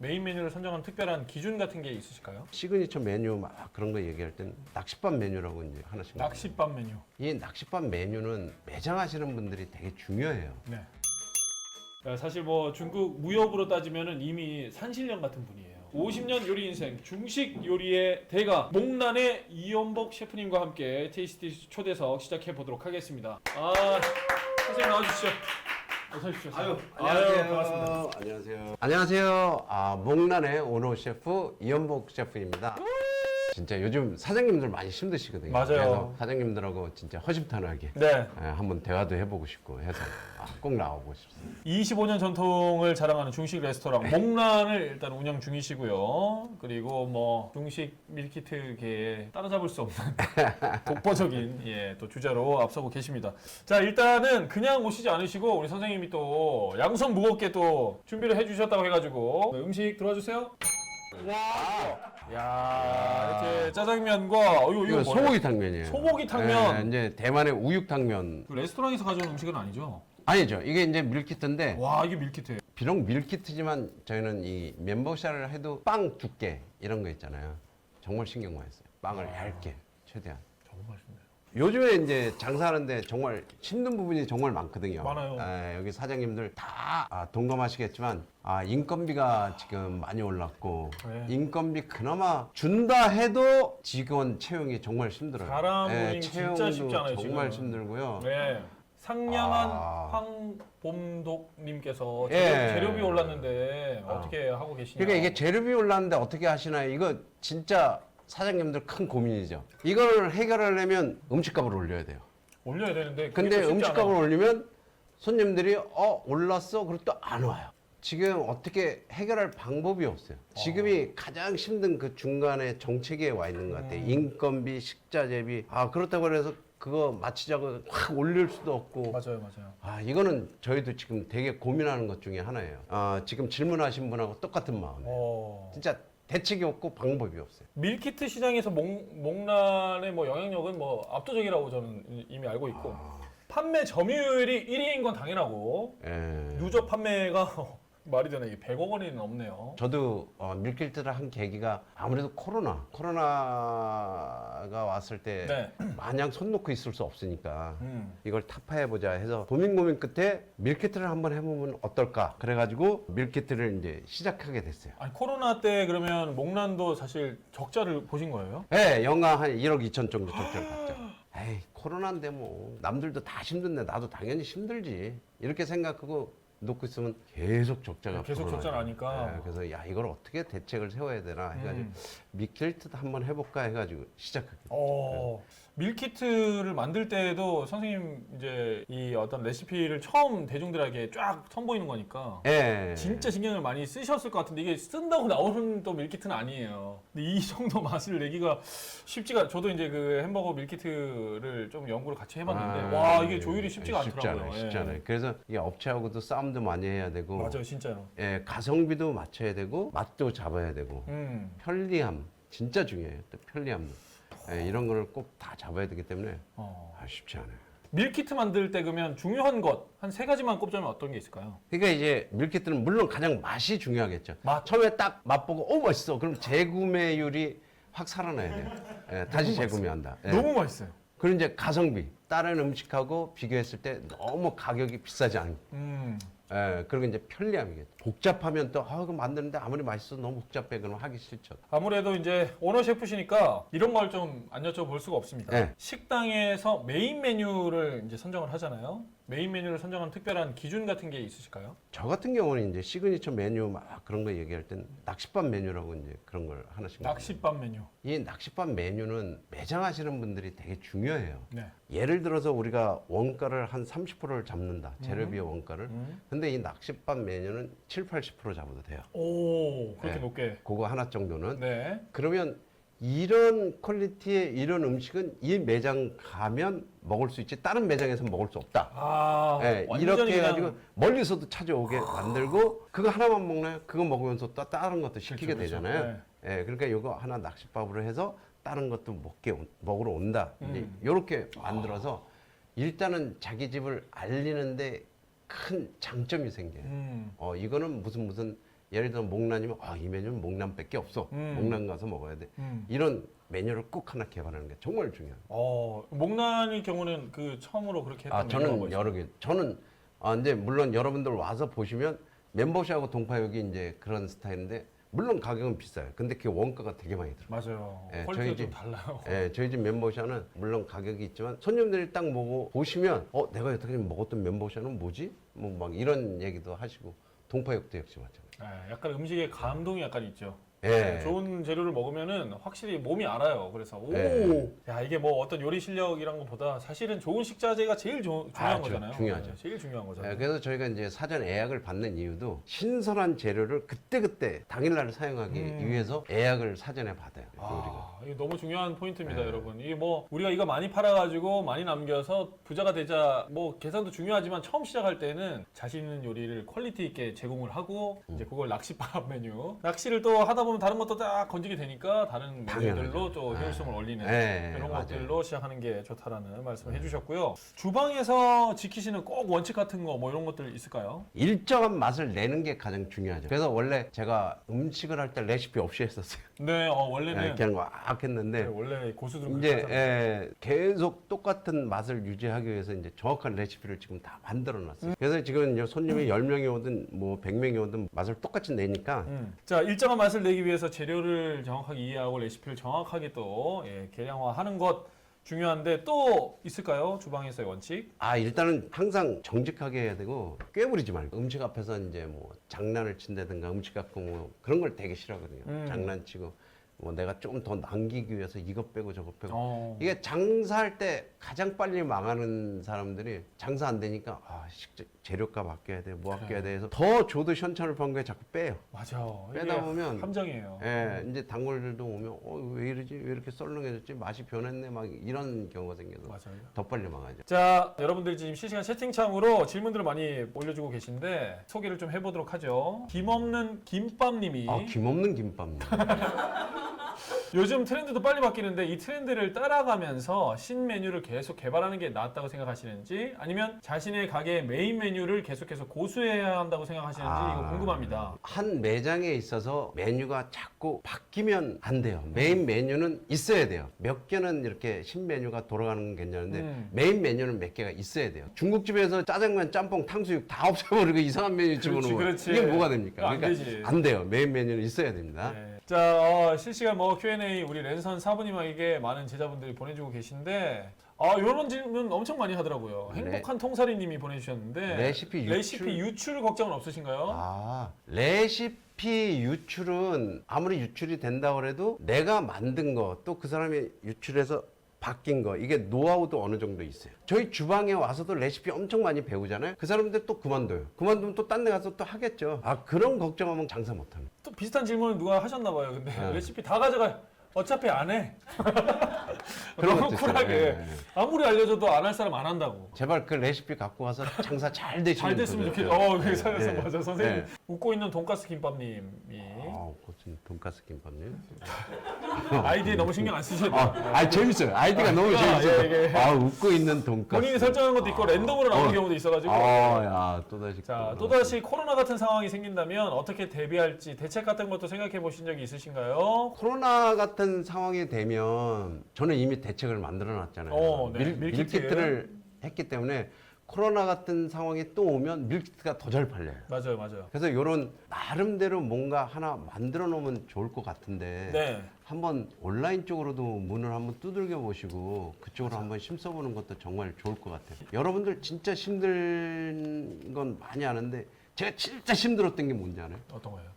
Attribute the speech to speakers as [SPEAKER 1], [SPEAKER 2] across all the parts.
[SPEAKER 1] 메인 메뉴를 선정한 특별한 기준 같은 게 있으실까요?
[SPEAKER 2] 시그니처 메뉴 막 그런 거 얘기할 땐 낚싯밥 메뉴라고 이제 하나씩
[SPEAKER 1] 낚싯밥 메뉴.
[SPEAKER 2] 이 낚싯밥 메뉴는 매장 하시는 분들이 되게 중요해요.
[SPEAKER 1] 네. 야, 사실 뭐 중국 무역으로 따지면은 이미 산신령 같은 분이에요. 50년 요리 인생 중식 요리의 대가 목란의 이연복 셰프님과 함께 테이스티 초대석 시작해 보도록 하겠습니다. 아 선생님 나와주시죠. 어서 오십시오. 아유, 반갑습니다.
[SPEAKER 2] 안녕하세요. 안녕하세요. 아, 목란의 오너 셰프 이연복 셰프입니다. 진짜 요즘 사장님들 많이 힘드시거든요.
[SPEAKER 1] 맞아요.
[SPEAKER 2] 그래서 사장님들하고 진짜 허심탄회하게
[SPEAKER 1] 네.
[SPEAKER 2] 예, 한번 대화도 해보고 싶고 해서 아, 꼭 나와보고 싶습니다.
[SPEAKER 1] 25년 전통을 자랑하는 중식 레스토랑 목란을 일단 운영 중이시고요. 그리고 뭐 중식 밀키트계에 따라잡을 수 없는 독보적인 예, 또 주자로 앞서고 계십니다. 자 일단은 그냥 오시지 않으시고 우리 선생님이 또 양손 무겁게 또 준비를 해 주셨다고 해 가지고 네, 음식 들어와 주세요. 와, 야 이렇게 짜장면과 어, 이거, 이거
[SPEAKER 2] 이거
[SPEAKER 1] 뭐예요?
[SPEAKER 2] 소고기 탕면이에요.
[SPEAKER 1] 소고기 탕면.
[SPEAKER 2] 예, 이제 대만의 우육 탕면.
[SPEAKER 1] 그 레스토랑에서 가져온 음식은 아니죠?
[SPEAKER 2] 아니죠. 이게 이제 밀키트인데
[SPEAKER 1] 와 이게 밀키트예요.
[SPEAKER 2] 비록 밀키트지만 저희는 이 멤버샤를 해도 빵 두께 이런 거 있잖아요. 정말 신경 많이 써요. 빵을 얇게 최대한.
[SPEAKER 1] 정말 요.
[SPEAKER 2] 요즘에 이제 장사하는데 정말 힘든 부분이 정말 많거든요.
[SPEAKER 1] 많아요.
[SPEAKER 2] 에, 여기 사장님들 다 아, 동감하시겠지만 아, 인건비가 지금 많이 올랐고
[SPEAKER 1] 네.
[SPEAKER 2] 인건비 그나마 준다 해도 직원 채용이 정말 힘들어요.
[SPEAKER 1] 사람
[SPEAKER 2] 예,
[SPEAKER 1] 운임 진짜
[SPEAKER 2] 채용도
[SPEAKER 1] 쉽지 않아요,
[SPEAKER 2] 정말
[SPEAKER 1] 지금은.
[SPEAKER 2] 힘들고요.
[SPEAKER 1] 네. 상냥한
[SPEAKER 2] 아.
[SPEAKER 1] 황봄독님께서
[SPEAKER 2] 예.
[SPEAKER 1] 재료, 재료비 올랐는데 어떻게 하고 계시냐?
[SPEAKER 2] 그러니까 이게 재료비 올랐는데 어떻게 하시나요? 이거 진짜 사장님들 큰 고민이죠. 이걸 해결하려면 음식값을 올려야 돼요.
[SPEAKER 1] 올려야 되는데. 그게
[SPEAKER 2] 근데
[SPEAKER 1] 또 쉽지
[SPEAKER 2] 음식값을
[SPEAKER 1] 않아요.
[SPEAKER 2] 올리면 손님들이 어 올랐어 그리고 또 안 와요. 지금 어떻게 해결할 방법이 없어요. 지금이 가장 힘든 그 중간에 정체기에 와 있는 것 같아요.
[SPEAKER 1] 음.
[SPEAKER 2] 인건비, 식자재비. 아 그렇다고 해서 그거 맞추자고 확 올릴 수도 없고.
[SPEAKER 1] 맞아요, 맞아요.
[SPEAKER 2] 아 이거는 저희도 지금 되게 고민하는 것 중에 하나예요. 아 지금 질문하신 분하고 똑같은 마음이에요.
[SPEAKER 1] 어.
[SPEAKER 2] 진짜 대책이 없고 방법이 없어요.
[SPEAKER 1] 밀키트 시장에서 목, 목란의 뭐 영향력은 뭐 압도적이라고 저는 이- 이미 알고 있고
[SPEAKER 2] 아.
[SPEAKER 1] 판매 점유율이 1위인 건 당연하고
[SPEAKER 2] 예.
[SPEAKER 1] 누적 판매가 말이 되나 이게 100억 원이 넘네요.
[SPEAKER 2] 저도 어, 밀키트를 한 계기가 아무래도 코로나 코로나가 왔을 때
[SPEAKER 1] 네.
[SPEAKER 2] 마냥 손 놓고 있을 수 없으니까
[SPEAKER 1] 음.
[SPEAKER 2] 이걸 타파해보자 해서 고민 고민 끝에 밀키트를 한번 해보면 어떨까 그래가지고 밀키트를 이제 시작하게 됐어요.
[SPEAKER 1] 아니 코로나 때 그러면 목란도 사실 적자를 보신 거예요?
[SPEAKER 2] 네, 연간 한 1억 2천 정도 적자를 봤죠. 에이, 코로나인데 뭐 남들도 다 힘든데 나도 당연히 힘들지 이렇게 생각하고 놓고 있으면 계속 적자가
[SPEAKER 1] 계속
[SPEAKER 2] 불어나요.
[SPEAKER 1] 적자 나니까.
[SPEAKER 2] 네, 그래서 야 이걸 어떻게 대책을 세워야 되나 해가지고
[SPEAKER 1] 음.
[SPEAKER 2] 밀키트도 한번 해볼까 해가지고 시작하게.
[SPEAKER 1] 어, 밀키트를 만들 때도 선생님 이제 이 어떤 레시피를 처음 대중들에게 쫙 선보이는 거니까
[SPEAKER 2] 예.
[SPEAKER 1] 진짜 신경을 많이 쓰셨을 것 같은데 이게 쓴다고 나오는 또 밀키트는 아니에요. 근데 이 정도 맛을 내기가 쉽지가 저도 이제 그 햄버거 밀키트를 좀 연구를 같이 해봤는데
[SPEAKER 2] 아,
[SPEAKER 1] 와 이게
[SPEAKER 2] 예,
[SPEAKER 1] 조율이 쉽지가
[SPEAKER 2] 쉽지
[SPEAKER 1] 않더라고요.
[SPEAKER 2] 않아요. 쉽지
[SPEAKER 1] 예.
[SPEAKER 2] 않아요. 그래서 이게 업체하고도 싸움도 많이 해야 되고,
[SPEAKER 1] 맞아요, 진짜요.
[SPEAKER 2] 예, 가성비도 맞춰야 되고, 맛도 잡아야 되고,
[SPEAKER 1] 음.
[SPEAKER 2] 편리함 진짜 중요해요. 또 편리함도. 예, 이런 거를 꼭 다 잡아야 되기 때문에
[SPEAKER 1] 어.
[SPEAKER 2] 아, 쉽지 않아요.
[SPEAKER 1] 밀키트 만들 때 그러면 중요한 것 한 세 가지만 꼽자면 어떤 게 있을까요?
[SPEAKER 2] 그러니까 이제 밀키트는 물론 가장 맛이 중요하겠죠.
[SPEAKER 1] 맛.
[SPEAKER 2] 처음에 딱 맛보고 오 멋있어. 그럼 재구매율이 확 살아나야 돼요. 예, 다시 재구매한다. 예.
[SPEAKER 1] 너무 맛있어요.
[SPEAKER 2] 그리고 이제 가성비. 다른 음식하고 비교했을 때 너무 가격이 비싸지 않고.
[SPEAKER 1] 음.
[SPEAKER 2] 예, 그리고 이제 편리함이겠죠. 복잡하면 또, 아, 이거 만드는데 아무리 맛있어도 너무 복잡해. 그러면 하기 싫죠.
[SPEAKER 1] 아무래도 이제 오너 셰프시니까 이런 걸 좀 안 여쭤볼 수가 없습니다.
[SPEAKER 2] 네.
[SPEAKER 1] 식당에서 메인 메뉴를 이제 선정을 하잖아요. 메인 메뉴를 선정한 특별한 기준 같은 게 있으실까요?
[SPEAKER 2] 저 같은 경우는 이제 시그니처 메뉴 막 그런 거 얘기할 땐 낚싯밥 메뉴라고 이제 그런 걸 하나씩.
[SPEAKER 1] 낚싯밥 메뉴.
[SPEAKER 2] 이 낚싯밥 메뉴는 매장 하시는 분들이 되게 중요해요.
[SPEAKER 1] 네.
[SPEAKER 2] 예를 들어서 우리가 원가를 한 30%를 잡는다. 재료비의 원가를.
[SPEAKER 1] 음.
[SPEAKER 2] 근데 이 낚싯밥 메뉴는 7, 80% 잡아도 돼요.
[SPEAKER 1] 오 그렇게
[SPEAKER 2] 네.
[SPEAKER 1] 높게.
[SPEAKER 2] 그거 하나 정도는.
[SPEAKER 1] 네.
[SPEAKER 2] 그러면 이런 퀄리티의 이런 음식은 이 매장 가면 먹을 수 있지 다른 매장에서 먹을 수 없다.
[SPEAKER 1] 아
[SPEAKER 2] 예, 이렇게 해가지고 멀리서도 찾아오게 만들고 그거 하나만 먹나요? 그거 먹으면서 또 다른 것도 시키게
[SPEAKER 1] 그렇죠, 그렇죠.
[SPEAKER 2] 되잖아요. 예, 그러니까 이거 하나 낚싯밥으로 해서 다른 것도 먹게 온- 먹으러 온다. 이제
[SPEAKER 1] 음.
[SPEAKER 2] 이렇게 만들어서 일단은 자기 집을 알리는데 큰 장점이 생겨요.
[SPEAKER 1] 음.
[SPEAKER 2] 어 이거는 무슨 무슨 예를 들어 목란이면 아, 이 메뉴는 목란밖에 없어.
[SPEAKER 1] 음.
[SPEAKER 2] 목란 가서 먹어야 돼.
[SPEAKER 1] 음.
[SPEAKER 2] 이런 메뉴를 꼭 하나 개발하는 게 정말 중요합니다.
[SPEAKER 1] 어, 목란의 경우는 그 처음으로 그렇게 했던
[SPEAKER 2] 아, 저는
[SPEAKER 1] 뭐
[SPEAKER 2] 여러 개. 저는 아, 이제 물론 여러분들 와서 보시면 멤버시하고 동파육이 이제 그런 스타일인데 물론 가격은 비싸요. 근데 그 원가가 되게 많이 들어요.
[SPEAKER 1] 맞아요.
[SPEAKER 2] 예, 저희
[SPEAKER 1] 좀
[SPEAKER 2] 집-
[SPEAKER 1] 달라요.
[SPEAKER 2] 예, 저희 집 멤버샤는 물론 가격이 있지만 손님들이 딱 보고 보시면 어 내가 여태까지 먹었던 멤버샤는 뭐지? 뭐 막 이런 얘기도 하시고 동파육도 역시 마찬가지.
[SPEAKER 1] 예, 약간 음식에 감동이 약간 있죠.
[SPEAKER 2] 예.
[SPEAKER 1] 좋은 재료를 먹으면은 확실히 몸이 알아요. 그래서 오,
[SPEAKER 2] 예.
[SPEAKER 1] 야 이게 뭐 어떤 요리 실력이란 것보다 사실은 좋은 식자재가 제일 조- 중요한
[SPEAKER 2] 아, 저-
[SPEAKER 1] 거잖아요.
[SPEAKER 2] 중요하죠.
[SPEAKER 1] 예, 제일 중요한 거잖아요.
[SPEAKER 2] 예, 그래서 저희가 이제 사전 예약을 받는 이유도 신선한 재료를 그때그때 당일날 사용하기
[SPEAKER 1] 음.
[SPEAKER 2] 위해서 예약을 사전에 받아요. 요리가.
[SPEAKER 1] 아, 이게 너무 중요한 포인트입니다,
[SPEAKER 2] 네.
[SPEAKER 1] 여러분. 이게 뭐 우리가 이거 많이 팔아가지고 많이 남겨서 부자가 되자 뭐 계산도 중요하지만 처음 시작할 때는 자신 있는 요리를 퀄리티 있게 제공을 하고
[SPEAKER 2] 음.
[SPEAKER 1] 이제 그걸 낚시밥 메뉴 낚시를 또 하다 보면 다른 것도 딱 건지게 되니까 다른 메뉴들로. 또
[SPEAKER 2] 네.
[SPEAKER 1] 효율성을 올리는
[SPEAKER 2] 네,
[SPEAKER 1] 이런
[SPEAKER 2] 맞아요.
[SPEAKER 1] 것들로 시작하는 게 좋다라는 말씀을 해주셨고요. 주방에서 지키시는 꼭 원칙 같은 거 뭐 이런 것들 있을까요?
[SPEAKER 2] 일정한 맛을 내는 게 가장 중요하죠. 그래서 원래 제가 음식을 할 때 레시피 없이 했었어요.
[SPEAKER 1] 네, 어, 원래는
[SPEAKER 2] 예, 그냥 막 했는데
[SPEAKER 1] 네, 원래 고수들은
[SPEAKER 2] 이제. 예, 계속 똑같은 맛을 유지하기 위해서 이제 정확한 레시피를 지금 다 만들어
[SPEAKER 1] 음.
[SPEAKER 2] 놨어요. 그래서 지금 이제 손님이 10명이 오든 뭐 100명이 오든 맛을 똑같이 내니까
[SPEAKER 1] 음. 자 일정한 맛을 내기 위해서 재료를 정확하게 이해하고 레시피를 정확하게 또 예, 계량화하는 것 중요한데 또 있을까요 주방에서의 원칙?
[SPEAKER 2] 아 일단은 항상 정직하게 해야 되고 꾀부리지 말고 음식 앞에서 이제 뭐 장난을 친다든가 음식 갖고 뭐 그런 걸 되게 싫어하거든요.
[SPEAKER 1] 음.
[SPEAKER 2] 장난치고 뭐 내가 좀 더 남기기 위해서 이거 빼고 저거 빼고
[SPEAKER 1] 어.
[SPEAKER 2] 이게 장사할 때 가장 빨리 망하는 사람들이 장사 안 되니까 아 식- 재료값 아껴야 돼, 뭐 아껴야 돼 해서 더 줘도 현찰을 번 거에 자꾸 빼요.
[SPEAKER 1] 맞아.
[SPEAKER 2] 빼다 보면
[SPEAKER 1] 함정이에요.
[SPEAKER 2] 예, 이제 단골들도 오면 어, 왜 이러지? 왜 이렇게 썰렁해졌지? 맛이 변했네? 막 이런 경우가 생겨서
[SPEAKER 1] 맞아요.
[SPEAKER 2] 더 빨리 망하죠.
[SPEAKER 1] 자 여러분들 지금 실시간 채팅창으로 질문들을 많이 올려주고 계신데 소개를 좀 해보도록 하죠. 김 없는 김밥님이
[SPEAKER 2] 아, 김 없는 김밥.
[SPEAKER 1] 요즘 트렌드도 빨리 바뀌는데 이 트렌드를 따라가면서 신 메뉴를 계속 개발하는 게 낫다고 생각하시는지 아니면 자신의 가게의 메인 메뉴를 계속해서 고수해야 한다고 생각하시는지
[SPEAKER 2] 아.
[SPEAKER 1] 이거 궁금합니다.
[SPEAKER 2] 한 매장에 있어서 메뉴가 자꾸 바뀌면 안 돼요. 메인 메뉴는 있어야 돼요. 몇 개는 이렇게 신메뉴가 돌아가는 건 괜찮은데
[SPEAKER 1] 음.
[SPEAKER 2] 메인 메뉴는 몇 개가 있어야 돼요. 중국집에서 짜장면, 짬뽕, 탕수육 다 없애버리고 이상한 메뉴 집어넣으면
[SPEAKER 1] 그렇지.
[SPEAKER 2] 이게 뭐가 됩니까?
[SPEAKER 1] 안 되지.
[SPEAKER 2] 안 돼요. 메인 메뉴는 있어야 됩니다.
[SPEAKER 1] 네. 자 어, 실시간 뭐 Q&A 우리 랜선 사부님에게 많은 제자분들이 보내주고 계신데 아 이런 질문 엄청 많이 하더라고요.
[SPEAKER 2] 네.
[SPEAKER 1] 행복한 통사리님이 보내주셨는데
[SPEAKER 2] 레시피 유출?
[SPEAKER 1] 레시피 유출 걱정은 없으신가요?
[SPEAKER 2] 아, 레시피 유출은 아무리 유출이 된다 그래도 내가 만든 거 또 그 사람이 유출해서 바뀐 거 이게 노하우도 어느 정도 있어요. 저희 주방에 와서도 레시피 엄청 많이 배우잖아요. 그 사람들 또 그만둬요. 그만두면 또 딴 데 가서 또 하겠죠. 아 그런 걱정하면 장사.
[SPEAKER 1] 또 비슷한 질문을 누가 하셨나 봐요. 근데
[SPEAKER 2] 네.
[SPEAKER 1] 레시피 다 가져가. 어차피 안 해. 너무. 쿨하게.
[SPEAKER 2] 예, 예.
[SPEAKER 1] 아무리 알려줘도 안 할 사람 안 한다고.
[SPEAKER 2] 제발 그 레시피 갖고 와서 장사 잘 되시면
[SPEAKER 1] 잘 됐으면. 좋겠다. 어,
[SPEAKER 2] 예,
[SPEAKER 1] 그게 살려서
[SPEAKER 2] 예.
[SPEAKER 1] 맞아. 선생님
[SPEAKER 2] 예.
[SPEAKER 1] 웃고 있는 돈가스 김밥님이
[SPEAKER 2] 아, 무슨 돈가스 김밥님?
[SPEAKER 1] 아이디에 너무 신경 안 쓰셔도 돼요.
[SPEAKER 2] 아, 아 재밌어요. 아이디가 너무
[SPEAKER 1] 아,
[SPEAKER 2] 재밌어요.
[SPEAKER 1] 예, 이게.
[SPEAKER 2] 아, 웃고 있는 돈가스.
[SPEAKER 1] 본인이 설정한 것도 있고 랜덤으로 나오는
[SPEAKER 2] 어.
[SPEAKER 1] 경우도 있어가지고.
[SPEAKER 2] 아, 야, 또다시.
[SPEAKER 1] 자, 또다시 코로나 같은 상황이 생긴다면 어떻게 대비할지 대책 같은 것도 생각해 보신 적이 있으신가요?
[SPEAKER 2] 코로나 같은 상황이 되면 저는 이미 대책을 만들어 놨잖아요.
[SPEAKER 1] 어, 네.
[SPEAKER 2] 밀,
[SPEAKER 1] 밀키트.
[SPEAKER 2] 밀키트를 했기 때문에 코로나 같은 상황이 또 오면 밀키트가 더 잘 팔려요.
[SPEAKER 1] 맞아요, 맞아요.
[SPEAKER 2] 그래서 이런 나름대로 뭔가 하나 만들어 놓으면 좋을 것 같은데
[SPEAKER 1] 네.
[SPEAKER 2] 한번 온라인 쪽으로도 문을 한번 두들겨 보시고 그쪽으로 한번 힘써 보는 것도 정말 좋을 것 같아요. 여러분들 진짜 힘든 건 많이 아는데 제가 진짜 힘들었던 게 뭔지 알아요?
[SPEAKER 1] 어떤 거예요?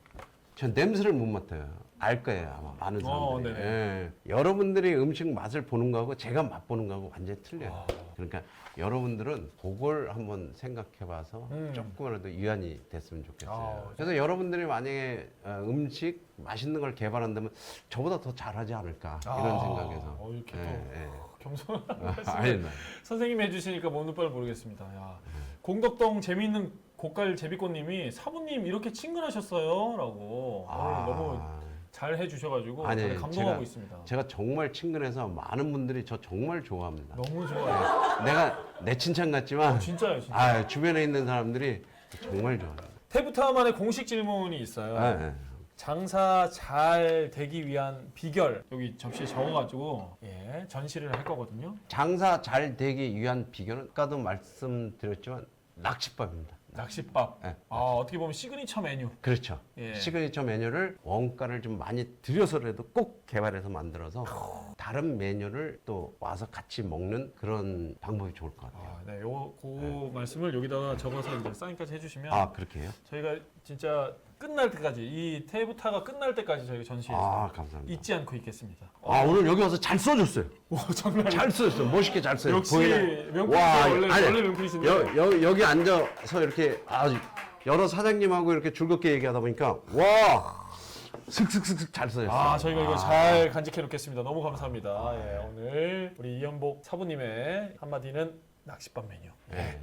[SPEAKER 2] 전 냄새를 못 맡아요. 알 거예요 아마 많은
[SPEAKER 1] 어,
[SPEAKER 2] 사람들이.
[SPEAKER 1] 네네.
[SPEAKER 2] 예. 여러분들이 음식 맛을 보는 거하고 제가 맛보는 거하고 완전히 틀려요.
[SPEAKER 1] 아.
[SPEAKER 2] 그러니까 여러분들은 그걸 한번 생각해봐서
[SPEAKER 1] 음.
[SPEAKER 2] 조금이라도 위안이 됐으면 좋겠어요.
[SPEAKER 1] 아,
[SPEAKER 2] 그래서 여러분들이 만약에 어, 음식 맛있는 걸 개발한다면 저보다 더 잘하지 않을까 이런
[SPEAKER 1] 아,
[SPEAKER 2] 생각에서.
[SPEAKER 1] 어, 이렇게
[SPEAKER 2] 예,
[SPEAKER 1] 또
[SPEAKER 2] 예.
[SPEAKER 1] 겸손한
[SPEAKER 2] 아, 아니,
[SPEAKER 1] 선생님이 해주시니까 먹는 바를 모르겠습니다. 야, 공덕동 재미있는 고깔 제비꽃님이 사부님 이렇게 친근하셨어요?라고
[SPEAKER 2] 아,
[SPEAKER 1] 너무 잘 해주셔가지고
[SPEAKER 2] 아니,
[SPEAKER 1] 감동하고
[SPEAKER 2] 제가-
[SPEAKER 1] 있습니다.
[SPEAKER 2] 제가 정말 친근해서 많은 분들이 저 정말 좋아합니다.
[SPEAKER 1] 너무 좋아요.
[SPEAKER 2] 내가 내 칭찬 같지만
[SPEAKER 1] 진짜요, 진짜.
[SPEAKER 2] 아, 주변에 있는 사람들이 정말 좋아합니다.
[SPEAKER 1] 테부타만의 공식 질문이 있어요.
[SPEAKER 2] 예, 예.
[SPEAKER 1] 장사 잘 되기 위한 비결 여기 접시에 적어가지고 예, 전시를 할 거거든요.
[SPEAKER 2] 장사 잘 되기 위한 비결은 아까도 말씀드렸지만 낚시밥입니다.
[SPEAKER 1] 낚시밥.
[SPEAKER 2] 네.
[SPEAKER 1] 아 어떻게 보면 시그니처 메뉴.
[SPEAKER 2] 그렇죠.
[SPEAKER 1] 예.
[SPEAKER 2] 시그니처 메뉴를 원가를 좀 많이 들여서라도 꼭 개발해서 만들어서 다른 메뉴를 또 와서 같이 먹는 그런 방법이 좋을 것 같아요.
[SPEAKER 1] 아, 네, 요, 그 말씀을 여기다가 적어서 이제 사인까지 해주시면
[SPEAKER 2] 아 그렇게 해요?
[SPEAKER 1] 저희가 진짜 끝날 때까지 이 테부타가 끝날 때까지 저희가 전시해서
[SPEAKER 2] 아 감사합니다.
[SPEAKER 1] 잊지 않고 있겠습니다.
[SPEAKER 2] 아 오늘 여기 와서 잘 써줬어요.
[SPEAKER 1] 오 아니에요.
[SPEAKER 2] 잘 써줬어요. 멋있게 잘 써요.
[SPEAKER 1] 역시. 명품이죠.
[SPEAKER 2] 와,
[SPEAKER 1] 원래 원래 명품이신데.
[SPEAKER 2] 여, 여, 여기 앉아서 이렇게 아주 여러 사장님하고 이렇게 즐겁게 얘기하다 보니까 와 슥슥슥슥 잘 써졌어요.
[SPEAKER 1] 아 저희가 이거 잘 간직해 놓겠습니다. 너무 감사합니다. 예, 오늘 우리 이현복 사부님의 한마디는 낚시밥 메뉴.
[SPEAKER 2] 예.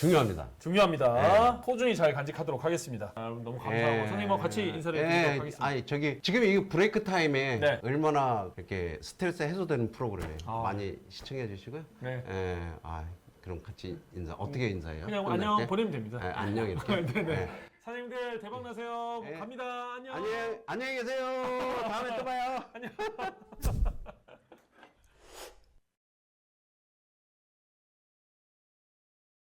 [SPEAKER 2] 중요합니다.
[SPEAKER 1] 중요합니다. 소중히 잘 간직하도록 하겠습니다. 아, 너무 감사하고
[SPEAKER 2] 예.
[SPEAKER 1] 선생님과 같이 인사를
[SPEAKER 2] 예,
[SPEAKER 1] 드리도록 하겠습니다.
[SPEAKER 2] 아니 저기 지금 이 브레이크 타임에
[SPEAKER 1] 네.
[SPEAKER 2] 얼마나 이렇게 스트레스 해소되는 프로그램이에요.
[SPEAKER 1] 아.
[SPEAKER 2] 많이 시청해 주시고요.
[SPEAKER 1] 네.
[SPEAKER 2] 예, 아 그럼 같이 인사 어떻게 인사해요?
[SPEAKER 1] 그냥
[SPEAKER 2] 끝날
[SPEAKER 1] 안녕
[SPEAKER 2] 때?
[SPEAKER 1] 보내면 됩니다.
[SPEAKER 2] 예, 안녕 이렇게.
[SPEAKER 1] 네네.
[SPEAKER 2] 예.
[SPEAKER 1] 사장님들 대박 나세요.
[SPEAKER 2] 네.
[SPEAKER 1] 갑니다. 안녕.
[SPEAKER 2] 안녕 안녕히 계세요. 다음에 또 봐요.